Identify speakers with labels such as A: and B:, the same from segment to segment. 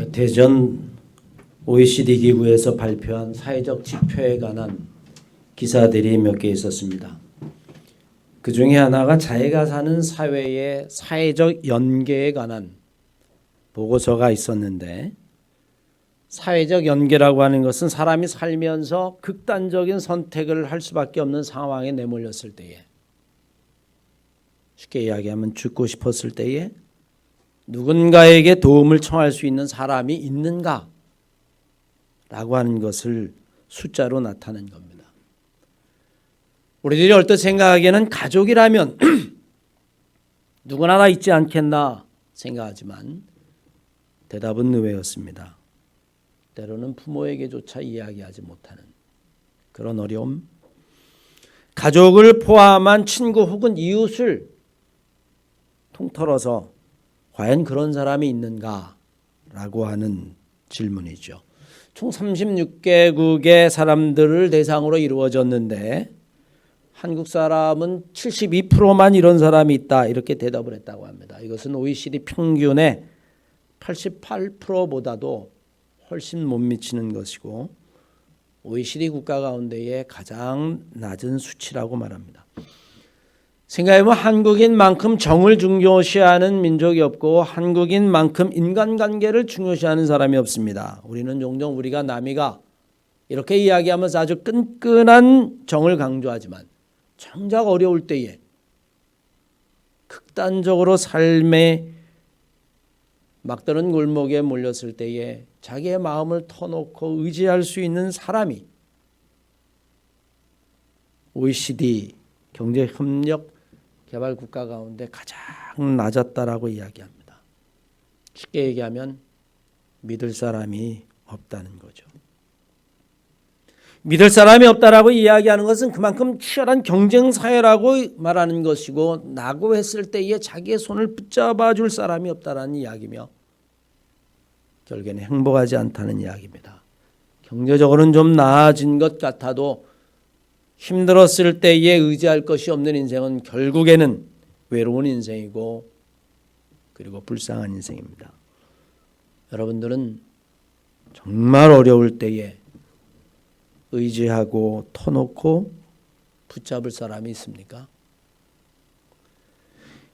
A: 몇해전 OECD 기구에서 발표한 사회적 지표에 관한 기사들이 몇 개 있었습니다. 그 중에 하나가 자기가 사는 사회의 사회적 연계에 관한 보고서가 있었는데 사회적 연계라고 하는 것은 사람이 살면서 극단적인 선택을 할 수밖에 없는 상황에 내몰렸을 때에 쉽게 이야기하면 죽고 싶었을 때에 누군가에게 도움을 청할 수 있는 사람이 있는가? 라고 하는 것을 숫자로 나타낸 겁니다. 우리들이 얼뜻 생각하기에는 가족이라면 누구나 다 있지 않겠나 생각하지만 대답은 의외였습니다. 때로는 부모에게조차 이야기하지 못하는 그런 어려움. 가족을 포함한 친구 혹은 이웃을 통틀어서 과연 그런 사람이 있는가라고 하는 질문이죠. 총 36개국의 사람들을 대상으로 이루어졌는데 한국 사람은 72%만 이런 사람이 있다 이렇게 대답을 했다고 합니다. 이것은 OECD 평균의 88%보다도 훨씬 못 미치는 것이고 OECD 국가 가운데의 가장 낮은 수치라고 말합니다. 생각해보면 한국인만큼 정을 중요시하는 민족이 없고 한국인만큼 인간관계를 중요시하는 사람이 없습니다. 우리는 종종 우리가 남이가 이렇게 이야기하면서 아주 끈끈한 정을 강조하지만 정작 어려울 때에 극단적으로 삶의 막다른 골목에 몰렸을 때에 자기의 마음을 터놓고 의지할 수 있는 사람이 OECD 경제협력 개발 국가 가운데 가장 낮았다라고 이야기합니다. 쉽게 얘기하면 믿을 사람이 없다는 거죠. 믿을 사람이 없다라고 이야기하는 것은 그만큼 치열한 경쟁 사회라고 말하는 것이고 나고 했을 때에 자기의 손을 붙잡아 줄 사람이 없다라는 이야기며 결국에는 행복하지 않다는 이야기입니다. 경제적으로는 좀 나아진 것 같아도 힘들었을 때에 의지할 것이 없는 인생은 결국에는 외로운 인생이고 그리고 불쌍한 인생입니다. 여러분들은 정말 어려울 때에 의지하고 터놓고 붙잡을 사람이 있습니까?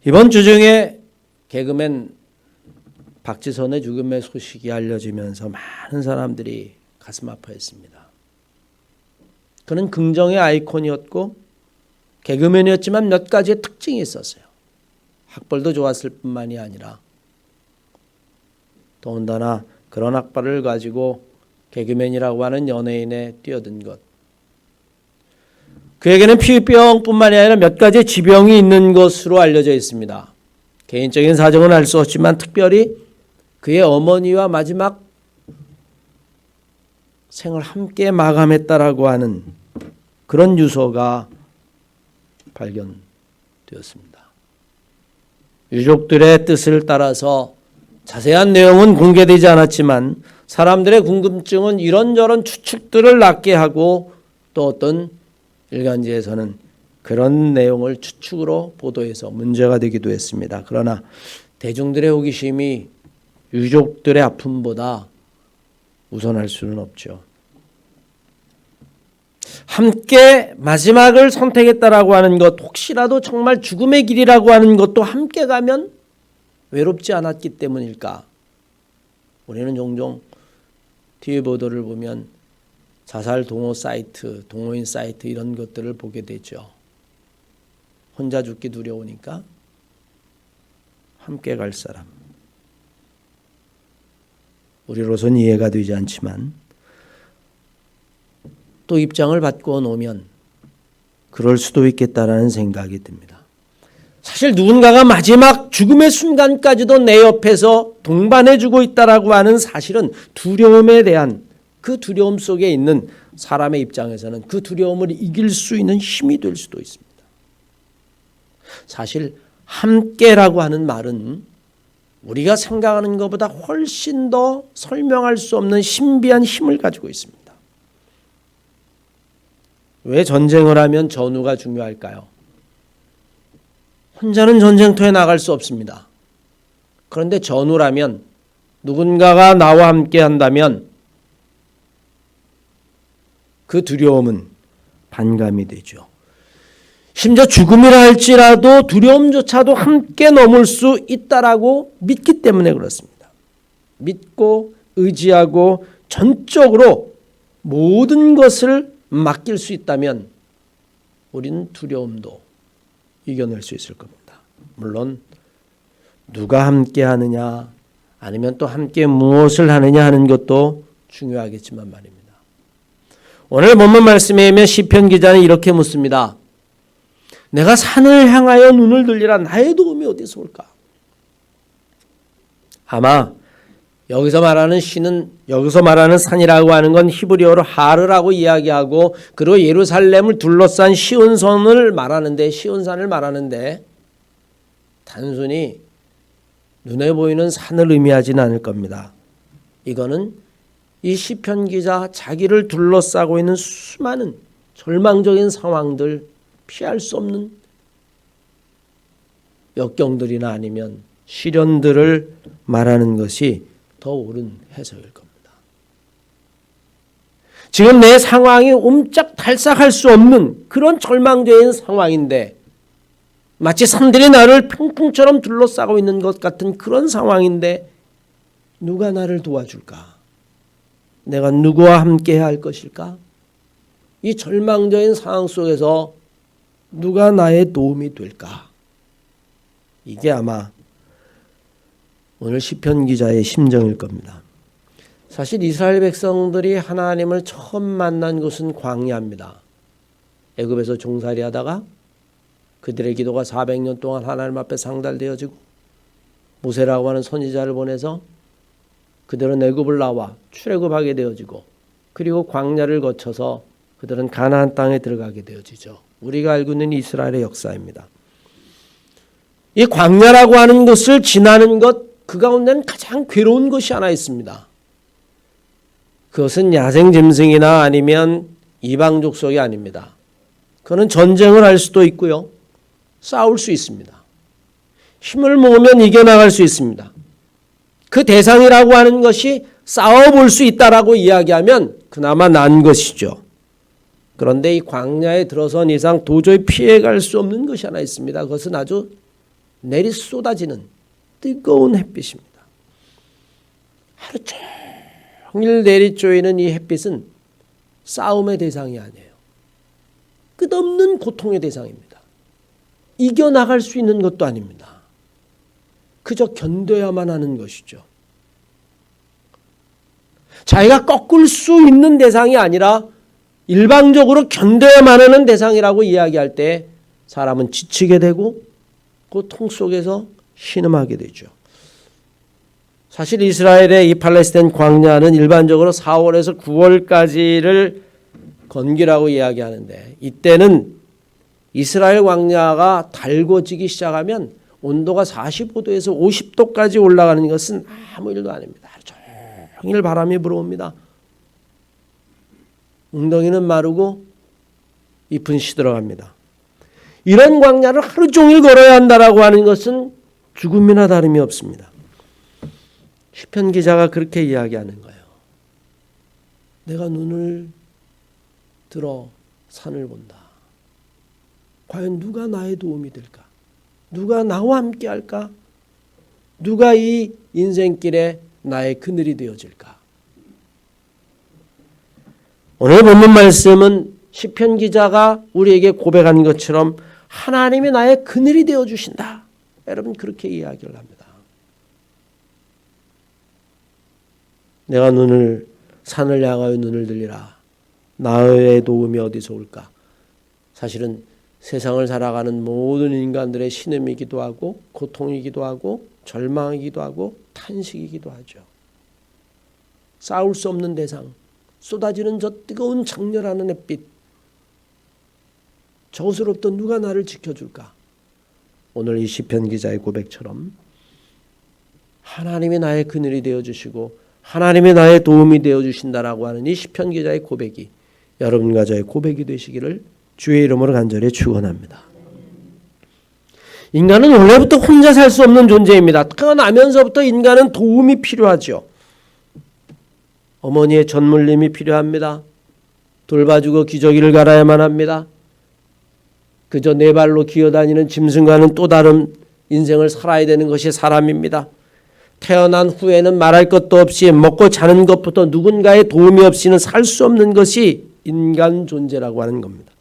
A: 이번 주 중에 개그맨 박지선의 죽음의 소식이 알려지면서 많은 사람들이 가슴 아파했습니다. 그는 긍정의 아이콘이었고 개그맨이었지만 몇 가지의 특징이 있었어요. 학벌도 좋았을 뿐만이 아니라 더군다나 그런 학벌을 가지고 개그맨이라고 하는 연예인에 뛰어든 것. 그에게는 피부병뿐만이 아니라 몇 가지의 지병이 있는 것으로 알려져 있습니다. 개인적인 사정은 알 수 없지만 특별히 그의 어머니와 마지막 생을 함께 마감했다라고 하는 그런 유서가 발견되었습니다. 유족들의 뜻을 따라서 자세한 내용은 공개되지 않았지만 사람들의 궁금증은 이런저런 추측들을 낳게 하고 또 어떤 일간지에서는 그런 내용을 추측으로 보도해서 문제가 되기도 했습니다. 그러나 대중들의 호기심이 유족들의 아픔보다 우선할 수는 없죠. 함께 마지막을 선택했다라고 하는 것, 혹시라도 정말 죽음의 길이라고 하는 것도 함께 가면 외롭지 않았기 때문일까? 우리는 종종 TV 보도를 보면 자살 동호 사이트, 동호인 사이트 이런 것들을 보게 되죠. 혼자 죽기 두려우니까 함께 갈 사람. 우리로선 이해가 되지 않지만 또 입장을 바꾸어 놓으면 그럴 수도 있겠다라는 생각이 듭니다. 사실 누군가가 마지막 죽음의 순간까지도 내 옆에서 동반해 주고 있다라고 하는 사실은 두려움에 대한 그 두려움 속에 있는 사람의 입장에서는 그 두려움을 이길 수 있는 힘이 될 수도 있습니다. 사실 함께라고 하는 말은 우리가 생각하는 것보다 훨씬 더 설명할 수 없는 신비한 힘을 가지고 있습니다. 왜 전쟁을 하면 전우가 중요할까요? 혼자는 전쟁터에 나갈 수 없습니다. 그런데 전우라면 누군가가 나와 함께 한다면 그 두려움은 반감이 되죠. 심지어 죽음이라 할지라도 두려움조차도 함께 넘을 수 있다라고 믿기 때문에 그렇습니다. 믿고 의지하고 전적으로 모든 것을 맡길 수 있다면 우리는 두려움도 이겨낼 수 있을 겁니다. 물론 누가 함께 하느냐 아니면 또 함께 무엇을 하느냐 하는 것도 중요하겠지만 말입니다. 오늘 본문 말씀에 의하면 시편 기자는 이렇게 묻습니다. 내가 산을 향하여 눈을 들리라 나의 도움이 어디서 올까? 아마 여기서 말하는 시는 여기서 말하는 산이라고 하는 건 히브리어로 하르라고 이야기하고 그리고 예루살렘을 둘러싼 시온선을 말하는데 시온산을 말하는데 단순히 눈에 보이는 산을 의미하지는 않을 겁니다. 이거는 이 시편 기자 자기를 둘러싸고 있는 수많은 절망적인 상황들 피할 수 없는 역경들이나 아니면 시련들을 말하는 것이 더 옳은 해석일 겁니다. 지금 내 상황이 옴짝달싹할 수 없는 그런 절망적인 상황인데 마치 산들이 나를 평풍처럼 둘러싸고 있는 것 같은 그런 상황인데 누가 나를 도와줄까? 내가 누구와 함께 할 것일까? 이 절망적인 상황 속에서 누가 나의 도움이 될까? 이게 아마 오늘 시편 기자의 심정일 겁니다. 사실 이스라엘 백성들이 하나님을 처음 만난 곳은 광야입니다. 애굽에서 종살이 하다가 그들의 기도가 400년 동안 하나님 앞에 상달되어지고 모세라고 하는 선지자를 보내서 그들은 애굽을 나와 출애굽하게 되어지고 그리고 광야를 거쳐서 그들은 가나안 땅에 들어가게 되어지죠. 우리가 알고 있는 이스라엘의 역사입니다. 이 광야라고 하는 것을 지나는 것 그 가운데는 가장 괴로운 것이 하나 있습니다. 그것은 야생 짐승이나 아니면 이방 족속이 아닙니다. 그는 전쟁을 할 수도 있고요. 싸울 수 있습니다. 힘을 모으면 이겨나갈 수 있습니다. 그 대상이라고 하는 것이 싸워볼 수 있다라고 이야기하면 그나마 난 것이죠. 그런데 이 광야에 들어선 이상 도저히 피해갈 수 없는 것이 하나 있습니다. 그것은 아주 내리 쏟아지는 뜨거운 햇빛입니다. 하루 종일 내리쪼이는 이 햇빛은 싸움의 대상이 아니에요. 끝없는 고통의 대상입니다. 이겨나갈 수 있는 것도 아닙니다. 그저 견뎌야만 하는 것이죠. 자기가 꺾을 수 있는 대상이 아니라 일방적으로 견뎌야만 하는 대상이라고 이야기할 때 사람은 지치게 되고 고통 속에서 신음하게 되죠. 사실 이스라엘의 이 팔레스타인 광야는 일반적으로 4월에서 9월까지를 건기라고 이야기하는데 이때는 이스라엘 광야가 달궈지기 시작하면 온도가 45도에서 50도까지 올라가는 것은 아무 일도 아닙니다. 종일 바람이 불어옵니다. 웅덩이는 마르고 잎은 시들어갑니다. 이런 광야를 하루 종일 걸어야 한다라고 하는 것은 죽음이나 다름이 없습니다. 시편 기자가 그렇게 이야기하는 거예요. 내가 눈을 들어 산을 본다. 과연 누가 나의 도움이 될까? 누가 나와 함께 할까? 누가 이 인생길에 나의 그늘이 되어질까? 오늘 본문 말씀은 시편 기자가 우리에게 고백한 것처럼 하나님이 나의 그늘이 되어 주신다. 여러분 그렇게 이야기를 합니다. 내가 눈을 산을 향하여 눈을 들리라. 나의 도움이 어디서 올까? 사실은 세상을 살아가는 모든 인간들의 신음이기도 하고 고통이기도 하고 절망이기도 하고 탄식이기도 하죠. 싸울 수 없는 대상, 쏟아지는 저 뜨거운 장렬하는 햇빛. 저것으로부터 누가 나를 지켜줄까? 오늘 이 시편 기자의 고백처럼 하나님이 나의 그늘이 되어 주시고 하나님이 나의 도움이 되어 주신다라고 하는 이 시편 기자의 고백이 여러분과 저의 고백이 되시기를 주의 이름으로 간절히 축원합니다. 인간은 원래부터 혼자 살 수 없는 존재입니다. 태어나면서부터 인간은 도움이 필요하죠. 어머니의 전물림이 필요합니다. 돌봐주고 기저귀를 갈아야만 합니다. 그저 네 발로 기어다니는 짐승과는 또 다른 인생을 살아야 되는 것이 사람입니다. 태어난 후에는 말할 것도 없이 먹고 자는 것부터 누군가의 도움이 없이는 살 수 없는 것이 인간 존재라고 하는 겁니다.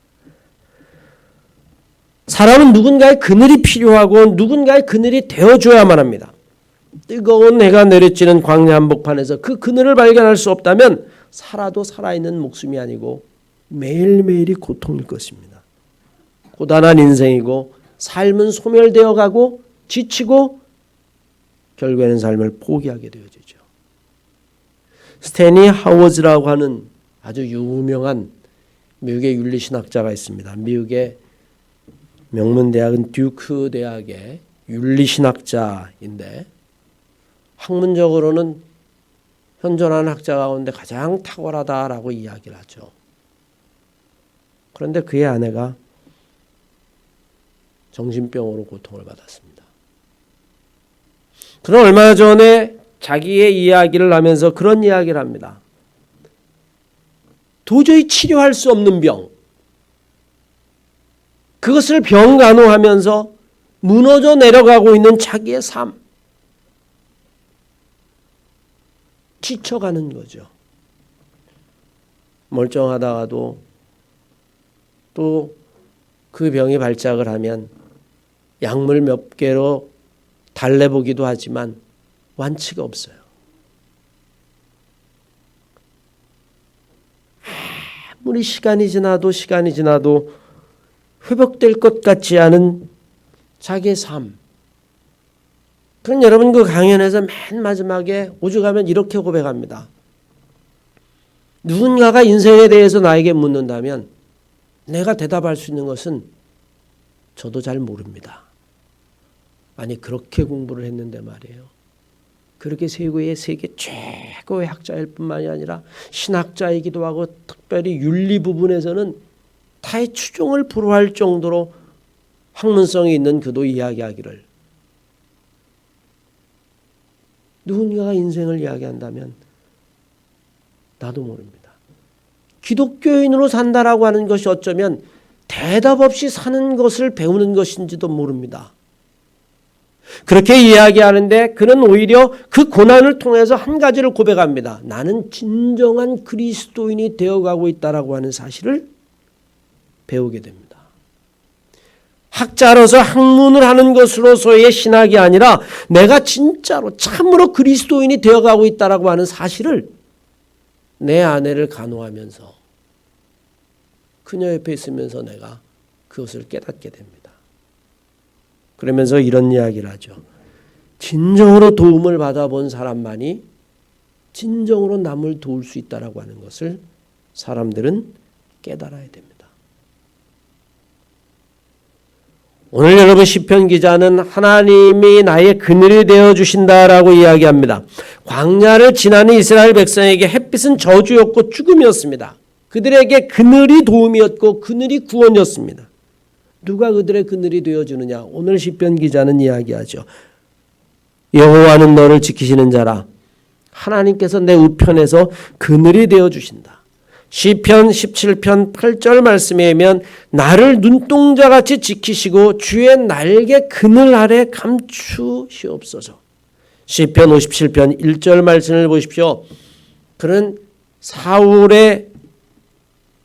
A: 사람은 누군가의 그늘이 필요하고 누군가의 그늘이 되어줘야만 합니다. 뜨거운 해가 내리쬐는 광야 한복판에서 그 그늘을 발견할 수 없다면 살아도 살아있는 목숨이 아니고 매일매일이 고통일 것입니다. 고단한 인생이고 삶은 소멸되어 가고 지치고 결국에는 삶을 포기하게 되어지죠. 스테니 하워즈라고 하는 아주 유명한 미국의 윤리신학자가 있습니다. 미국의 명문 대학은 듀크 대학의 윤리신학자인데 학문적으로는 현존하는 학자 가운데 가장 탁월하다라고 이야기를 하죠. 그런데 그의 아내가 정신병으로 고통을 받았습니다. 그런 얼마 전에 자기의 이야기를 하면서 그런 이야기를 합니다. 도저히 치료할 수 없는 병. 그것을 병 간호하면서 무너져 내려가고 있는 자기의 삶. 지쳐가는 거죠. 멀쩡하다가도 또 그 병이 발작을 하면 약물 몇 개로 달래보기도 하지만 완치가 없어요. 아무리 시간이 지나도 시간이 지나도 회복될 것 같지 않은 자기의 삶. 그럼 여러분 그 강연에서 맨 마지막에 오죽하면 이렇게 고백합니다. 누군가가 인생에 대해서 나에게 묻는다면 내가 대답할 수 있는 것은 저도 잘 모릅니다. 아니 그렇게 공부를 했는데 말이에요. 그렇게 세계의 세계 최고의 학자일 뿐만이 아니라 신학자이기도 하고 특별히 윤리 부분에서는 타의 추종을 불허할 정도로 학문성이 있는 그도 이야기하기를 누군가가 인생을 이야기한다면 나도 모릅니다. 기독교인으로 산다라고 하는 것이 어쩌면 대답 없이 사는 것을 배우는 것인지도 모릅니다. 그렇게 이야기하는데 그는 오히려 그 고난을 통해서 한 가지를 고백합니다. 나는 진정한 그리스도인이 되어가고 있다라고 하는 사실을 배우게 됩니다. 학자로서 학문을 하는 것으로서의 신학이 아니라 내가 진짜로 참으로 그리스도인이 되어가고 있다라고 하는 사실을 내 아내를 간호하면서 그녀 옆에 있으면서 내가 그것을 깨닫게 됩니다. 그러면서 이런 이야기를 하죠. 진정으로 도움을 받아본 사람만이 진정으로 남을 도울 수 있다라고 하는 것을 사람들은 깨달아야 됩니다. 오늘 여러분 시편 기자는 하나님이 나의 그늘이 되어 주신다라고 이야기합니다. 광야를 지나는 이스라엘 백성에게 햇빛은 저주였고 죽음이었습니다. 그들에게 그늘이 도움이었고 그늘이 구원이었습니다. 누가 그들의 그늘이 되어 주느냐? 오늘 시편 기자는 이야기하죠. 여호와는 너를 지키시는 자라. 하나님께서 내 우편에서 그늘이 되어 주신다. 시편 17편 8절 말씀에 면 나를 눈동자 같이 지키시고 주의 날개 그늘 아래 감추시옵소서. 시편 57편 1절 말씀을 보십시오. 그는 사울의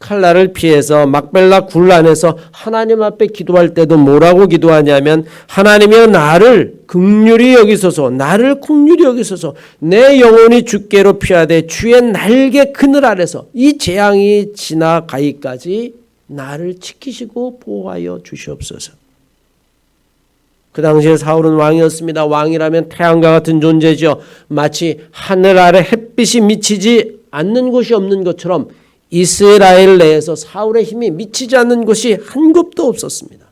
A: 칼날을 피해서 막벨라 굴 안에서 하나님 앞에 기도할 때도 뭐라고 기도하냐면 하나님이여 나를 극률이 여기소서 나를 국률이 여기소서 내 영혼이 주께로 피하되 주의 날개 그늘 아래서 이 재앙이 지나가기까지 나를 지키시고 보호하여 주시옵소서. 그 당시에 사울은 왕이었습니다. 왕이라면 태양과 같은 존재죠. 마치 하늘 아래 햇빛이 미치지 않는 곳이 없는 것처럼 이스라엘 내에서 사울의 힘이 미치지 않는 곳이 한 곳도 없었습니다.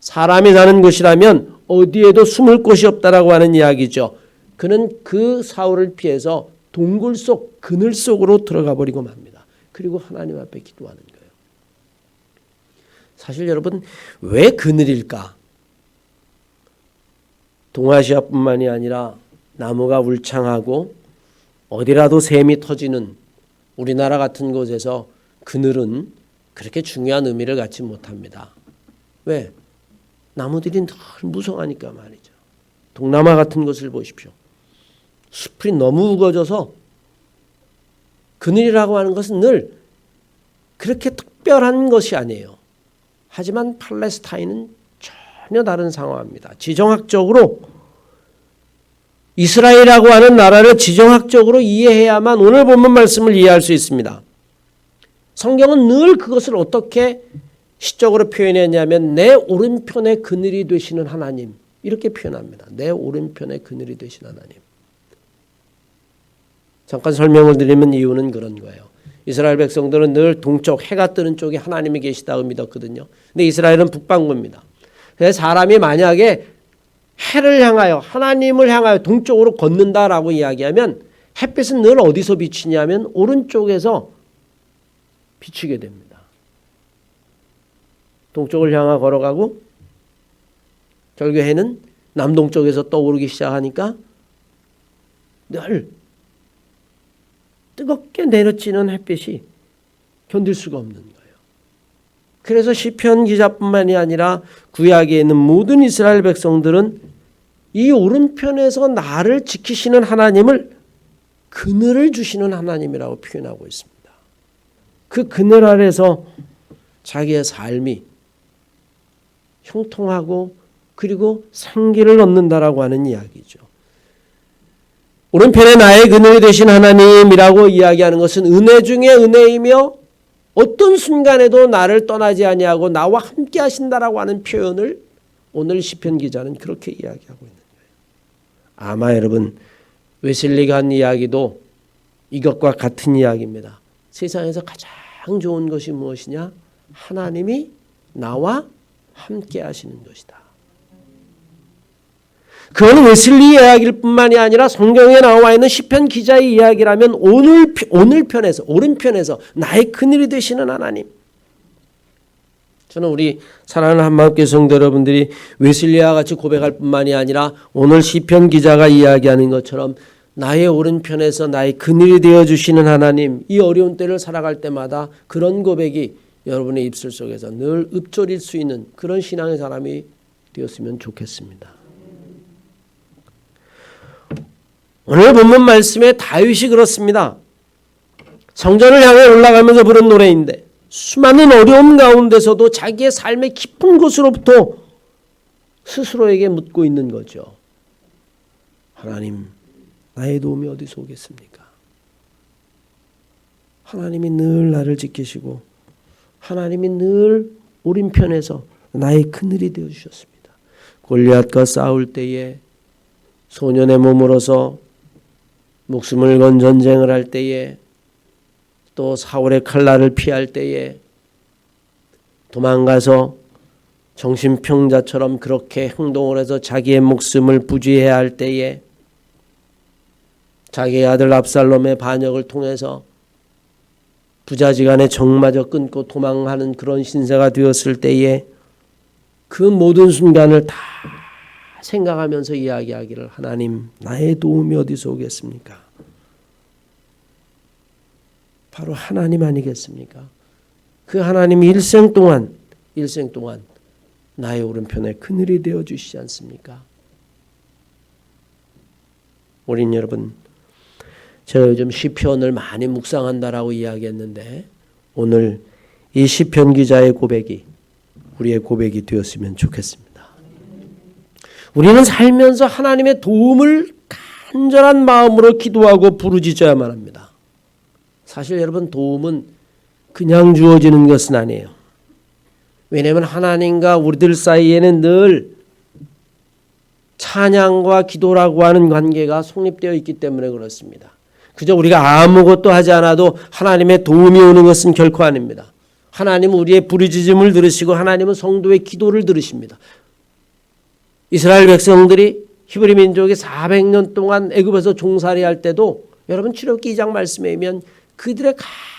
A: 사람이 사는 곳이라면 어디에도 숨을 곳이 없다라고 하는 이야기죠. 그는 그 사울을 피해서 동굴 속 그늘 속으로 들어가 버리고 맙니다. 그리고 하나님 앞에 기도하는 거예요. 사실 여러분 왜 그늘일까? 동아시아뿐만이 아니라 나무가 울창하고 어디라도 샘이 터지는 우리나라 같은 곳에서 그늘은 그렇게 중요한 의미를 갖지 못합니다. 왜? 나무들이 늘 무성하니까 말이죠. 동남아 같은 곳을 보십시오. 숲이 너무 우거져서 그늘이라고 하는 것은 늘 그렇게 특별한 것이 아니에요. 하지만 팔레스타인은 전혀 다른 상황입니다. 지정학적으로 이스라엘이라고 하는 나라를 지정학적으로 이해해야만 오늘 본문 말씀을 이해할 수 있습니다. 성경은 늘 그것을 어떻게 시적으로 표현했냐면 내 오른편에 그늘이 되시는 하나님 이렇게 표현합니다. 내 오른편에 그늘이 되신 하나님. 잠깐 설명을 드리면 이유는 그런 거예요. 이스라엘 백성들은 늘 동쪽 해가 뜨는 쪽에 하나님이 계시다고 믿었거든요. 근데 이스라엘은 북반구입니다. 그래서 사람이 만약에 해를 향하여 하나님을 향하여 동쪽으로 걷는다라고 이야기하면 햇빛은 늘 어디서 비치냐면 오른쪽에서 비치게 됩니다. 동쪽을 향하 걸어가고 결국 해는 남동쪽에서 떠오르기 시작하니까 늘 뜨겁게 내려지는 햇빛이 견딜 수가 없는. 그래서 시편 기자뿐만이 아니라 구약에 있는 모든 이스라엘 백성들은 이 오른편에서 나를 지키시는 하나님을 그늘을 주시는 하나님이라고 표현하고 있습니다. 그 그늘 아래서 자기의 삶이 형통하고 그리고 생기를 얻는다라고 하는 이야기죠. 오른편에 나의 그늘이 되신 하나님이라고 이야기하는 것은 은혜 중에 은혜이며 어떤 순간에도 나를 떠나지 아니하고 나와 함께 하신다라고 하는 표현을 오늘 시편 기자는 그렇게 이야기하고 있는 거예요. 아마 여러분 웨슬리가 한 이야기도 이것과 같은 이야기입니다. 세상에서 가장 좋은 것이 무엇이냐? 하나님이 나와 함께 하시는 것이다. 그건 웨슬리 이야기일 뿐만이 아니라 성경에 나와 있는 시편 기자의 이야기라면 오늘 오늘 편에서 오른편에서 나의 그늘이 되시는 하나님. 저는 우리 사랑하는 한마음교 성도 여러분들이 웨슬리와 같이 고백할 뿐만이 아니라 오늘 시편 기자가 이야기하는 것처럼 나의 오른편에서 나의 그늘이 되어 주시는 하나님 이 어려운 때를 살아갈 때마다 그런 고백이 여러분의 입술 속에서 늘 읊조릴 수 있는 그런 신앙의 사람이 되었으면 좋겠습니다. 오늘 본문 말씀에 다윗이 그렇습니다. 성전을 향해 올라가면서 부른 노래인데 수많은 어려움 가운데서도 자기의 삶의 깊은 곳으로부터 스스로에게 묻고 있는 거죠. 하나님, 나의 도움이 어디서 오겠습니까? 하나님이 늘 나를 지키시고 하나님이 늘 오른편에서 나의 그늘이 되어 주셨습니다. 골리앗과 싸울 때에 소년의 몸으로서 목숨을 건 전쟁을 할 때에 또 사울의 칼날을 피할 때에 도망가서 정신평자처럼 그렇게 행동을 해서 자기의 목숨을 부지해야 할 때에 자기의 아들 압살롬의 반역을 통해서 부자지간에 정마저 끊고 도망하는 그런 신세가 되었을 때에 그 모든 순간을 다 생각하면서 이야기하기를 하나님 나의 도움이 어디서 오겠습니까? 바로 하나님 아니겠습니까? 그 하나님이 일생 동안 일생 동안 나의 오른편에 그늘이 되어 주시지 않습니까? 어린 여러분, 제가 요즘 시편을 많이 묵상한다라고 이야기했는데 오늘 이 시편 기자의 고백이 우리의 고백이 되었으면 좋겠습니다. 우리는 살면서 하나님의 도움을 간절한 마음으로 기도하고 부르짖어야만 합니다. 사실 여러분 도움은 그냥 주어지는 것은 아니에요. 왜냐하면 하나님과 우리들 사이에는 늘 찬양과 기도라고 하는 관계가 성립되어 있기 때문에 그렇습니다. 그저 우리가 아무것도 하지 않아도 하나님의 도움이 오는 것은 결코 아닙니다. 하나님은 우리의 부르짖음을 들으시고 하나님은 성도의 기도를 들으십니다. 이스라엘 백성들이 히브리 민족이 400년 동안 애굽에서 종살이 할 때도 여러분 출애굽기 2장 말씀에 의하면 그들의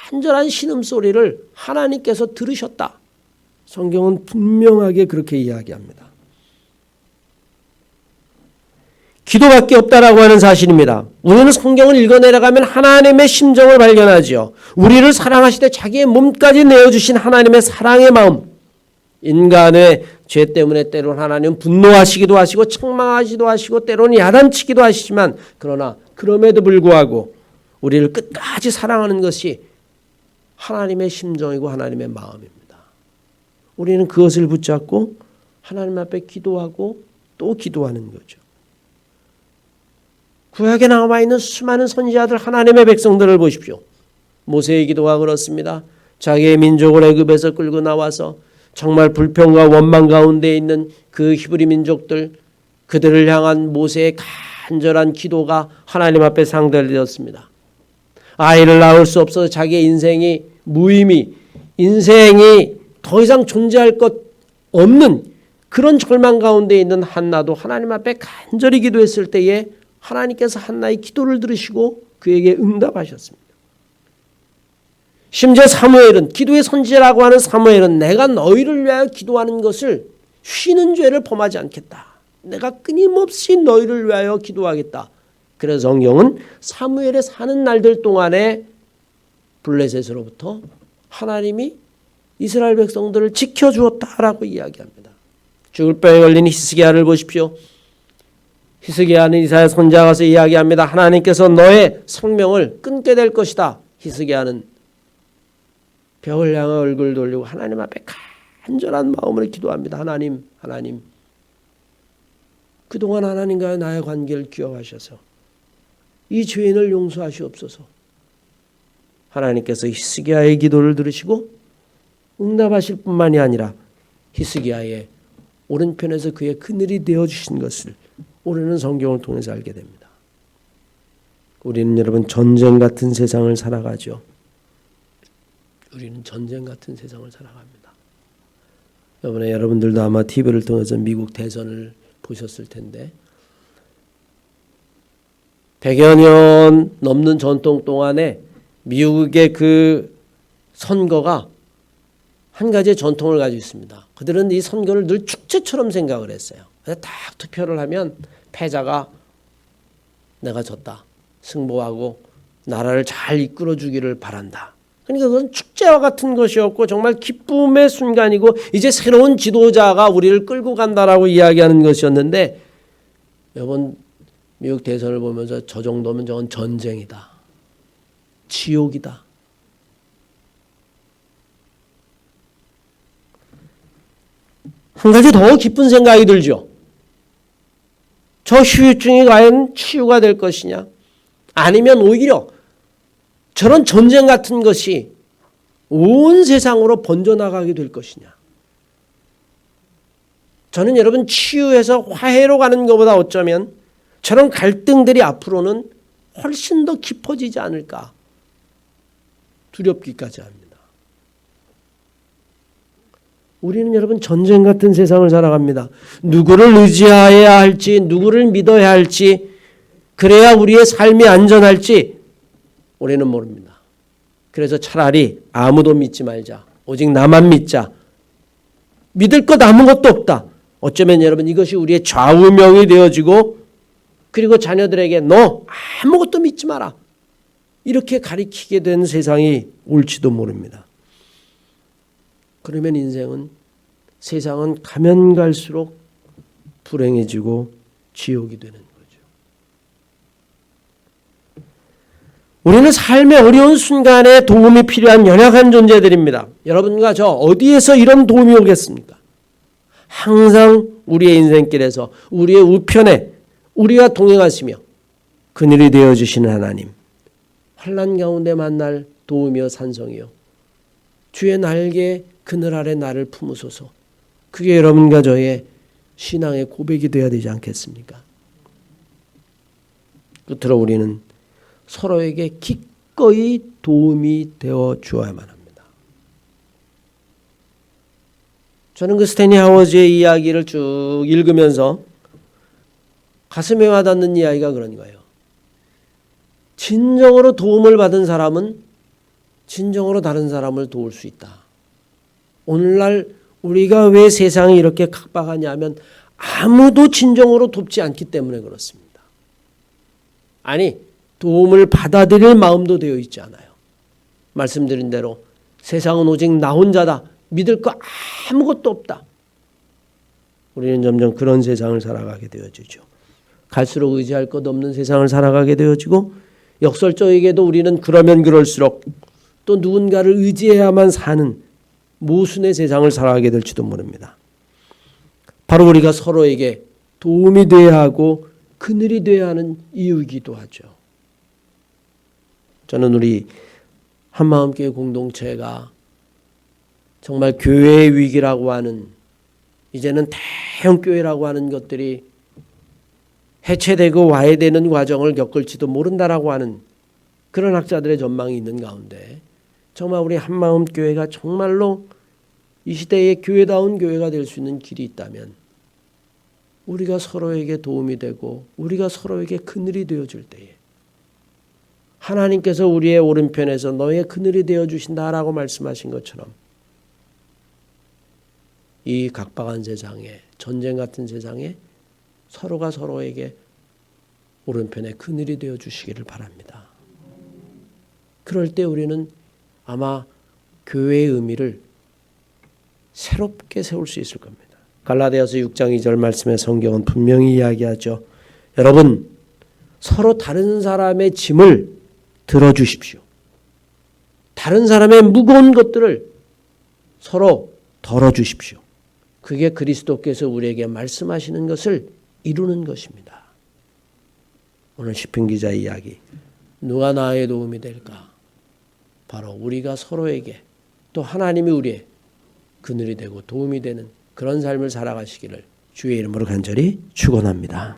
A: 간절한 신음소리를 하나님께서 들으셨다. 성경은 분명하게 그렇게 이야기합니다. 기도밖에 없다라고 하는 사실입니다. 우리는 성경을 읽어 내려가면 하나님의 심정을 발견하지요. 우리를 사랑하시되 자기의 몸까지 내어주신 하나님의 사랑의 마음. 인간의 죄 때문에 때론 하나님 분노하시기도 하시고 책망하시기도 하시고 때로는 야단치기도 하시지만 그러나 그럼에도 불구하고 우리를 끝까지 사랑하는 것이 하나님의 심정이고 하나님의 마음입니다. 우리는 그것을 붙잡고 하나님 앞에 기도하고 또 기도하는 거죠. 구약에 나와 있는 수많은 선지자들 하나님의 백성들을 보십시오. 모세의 기도가 그렇습니다. 자기의 민족을 애굽에서 끌고 나와서 정말 불평과 원망 가운데 있는 그 히브리 민족들 그들을 향한 모세의 간절한 기도가 하나님 앞에 상달되었습니다. 아이를 낳을 수 없어서 자기의 인생이 무의미, 인생이 더 이상 존재할 것 없는 그런 절망 가운데 있는 한나도 하나님 앞에 간절히 기도했을 때에 하나님께서 한나의 기도를 들으시고 그에게 응답하셨습니다. 심지어 사무엘은 기도의 선지자라고 하는 사무엘은 내가 너희를 위하여 기도하는 것을 쉬는 죄를 범하지 않겠다. 내가 끊임없이 너희를 위하여 기도하겠다. 그래서 성경은 사무엘의 사는 날들 동안에 블레셋으로부터 하나님이 이스라엘 백성들을 지켜주었다라고 이야기합니다. 죽을 병에 걸린 히스기야를 보십시오. 히스기야는 이사야 선지자 가서 이야기합니다. 하나님께서 너의 생명을 끊게 될 것이다. 히스기야는 벽을 향해 얼굴 돌리고 하나님 앞에 간절한 마음으로 기도합니다. 하나님, 하나님. 그동안 하나님과의 나의 관계를 기억하셔서 이 죄인을 용서하시옵소서. 하나님께서 히스기야의 기도를 들으시고 응답하실 뿐만이 아니라 히스기야의 오른편에서 그의 그늘이 되어 주신 것을 우리는 성경을 통해서 알게 됩니다. 우리는 여러분 전쟁 같은 세상을 살아가죠. 우리는 전쟁 같은 세상을 살아갑니다. 이번에 여러분들도 아마 TV를 통해서 미국 대선을 보셨을 텐데 100여 년 넘는 전통 동안에 미국의 그 선거가 한 가지의 전통을 가지고 있습니다. 그들은 이 선거를 늘 축제처럼 생각을 했어요. 그래서 딱 투표를 하면 패자가 내가 졌다. 승복하고 나라를 잘 이끌어 주기를 바란다. 그러니까 그건 축제와 같은 것이었고 정말 기쁨의 순간이고 이제 새로운 지도자가 우리를 끌고 간다라고 이야기하는 것이었는데 이번 미국 대선을 보면서 저 정도면 저건 전쟁이다. 지옥이다. 한 가지 더 깊은 생각이 들죠. 저 후유증이 과연 치유가 될 것이냐? 아니면 오히려 저런 전쟁 같은 것이 온 세상으로 번져나가게 될 것이냐? 저는 여러분 치유해서 화해로 가는 것보다 어쩌면 저런 갈등들이 앞으로는 훨씬 더 깊어지지 않을까 두렵기까지 합니다. 우리는 여러분 전쟁 같은 세상을 살아갑니다. 누구를 의지해야 할지, 누구를 믿어야 할지, 그래야 우리의 삶이 안전할지 우리는 모릅니다. 그래서 차라리 아무도 믿지 말자. 오직 나만 믿자. 믿을 것 아무것도 없다. 어쩌면 여러분 이것이 우리의 좌우명이 되어지고 그리고 자녀들에게 너 아무것도 믿지 마라. 이렇게 가리키게 된 세상이 올지도 모릅니다. 그러면 인생은 세상은 가면 갈수록 불행해지고 지옥이 되는 거죠. 우리는 삶의 어려운 순간에 도움이 필요한 연약한 존재들입니다. 여러분과 저 어디에서 이런 도움이 오겠습니까? 항상 우리의 인생길에서 우리의 우편에 우리가 동행하시며 그늘이 되어 주시는 하나님. 환란 가운데 만날 도우며 산성이요. 주의 날개 그늘 아래 나를 품으소서. 그게 여러분과 저의 신앙의 고백이 되어야 되지 않겠습니까? 끝으로 우리는 서로에게 기꺼이 도움이 되어 주어야만 합니다. 저는 그 스테니 하워즈의 이야기를 쭉 읽으면서 가슴에 와닿는 이야기가 그런 거예요. 진정으로 도움을 받은 사람은 진정으로 다른 사람을 도울 수 있다. 오늘날 우리가 왜 세상이 이렇게 각박하냐 하면 아무도 진정으로 돕지 않기 때문에 그렇습니다. 아니 도움을 받아들일 마음도 되어 있지 않아요. 말씀드린 대로 세상은 오직 나 혼자다. 믿을 거 아무것도 없다. 우리는 점점 그런 세상을 살아가게 되어지죠. 갈수록 의지할 것 없는 세상을 살아가게 되어지고 역설적에게도 우리는 그러면 그럴수록 또 누군가를 의지해야만 사는 모순의 세상을 살아가게 될지도 모릅니다. 바로 우리가 서로에게 도움이 돼야 하고 그늘이 돼야 하는 이유이기도 하죠. 저는 우리 한마음교회 공동체가 정말 교회의 위기라고 하는 이제는 대형 교회라고 하는 것들이 해체되고 와해되는 과정을 겪을지도 모른다라고 하는 그런 학자들의 전망이 있는 가운데 정말 우리 한마음 교회가 정말로 이 시대의 교회다운 교회가 될 수 있는 길이 있다면 우리가 서로에게 도움이 되고 우리가 서로에게 그늘이 되어 줄 때에 하나님께서 우리의 오른편에서 너의 그늘이 되어 주신다라고 말씀하신 것처럼 이 각박한 세상에 전쟁 같은 세상에 서로가 서로에게 오른편에 그늘이 되어 주시기를 바랍니다. 그럴 때 우리는 아마 교회의 의미를 새롭게 세울 수 있을 겁니다. 갈라디아서 6장 2절 말씀의 성경은 분명히 이야기하죠. 여러분 서로 다른 사람의 짐을 들어 주십시오. 다른 사람의 무거운 것들을 서로 덜어 주십시오. 그게 그리스도께서 우리에게 말씀하시는 것을 이루는 것입니다. 오늘 시편 기자의 이야기 누가 나의 도움이 될까? 바로 우리가 서로에게 또 하나님이 우리의 그늘이 되고 도움이 되는 그런 삶을 살아가시기를 주의 이름으로 간절히 축원합니다.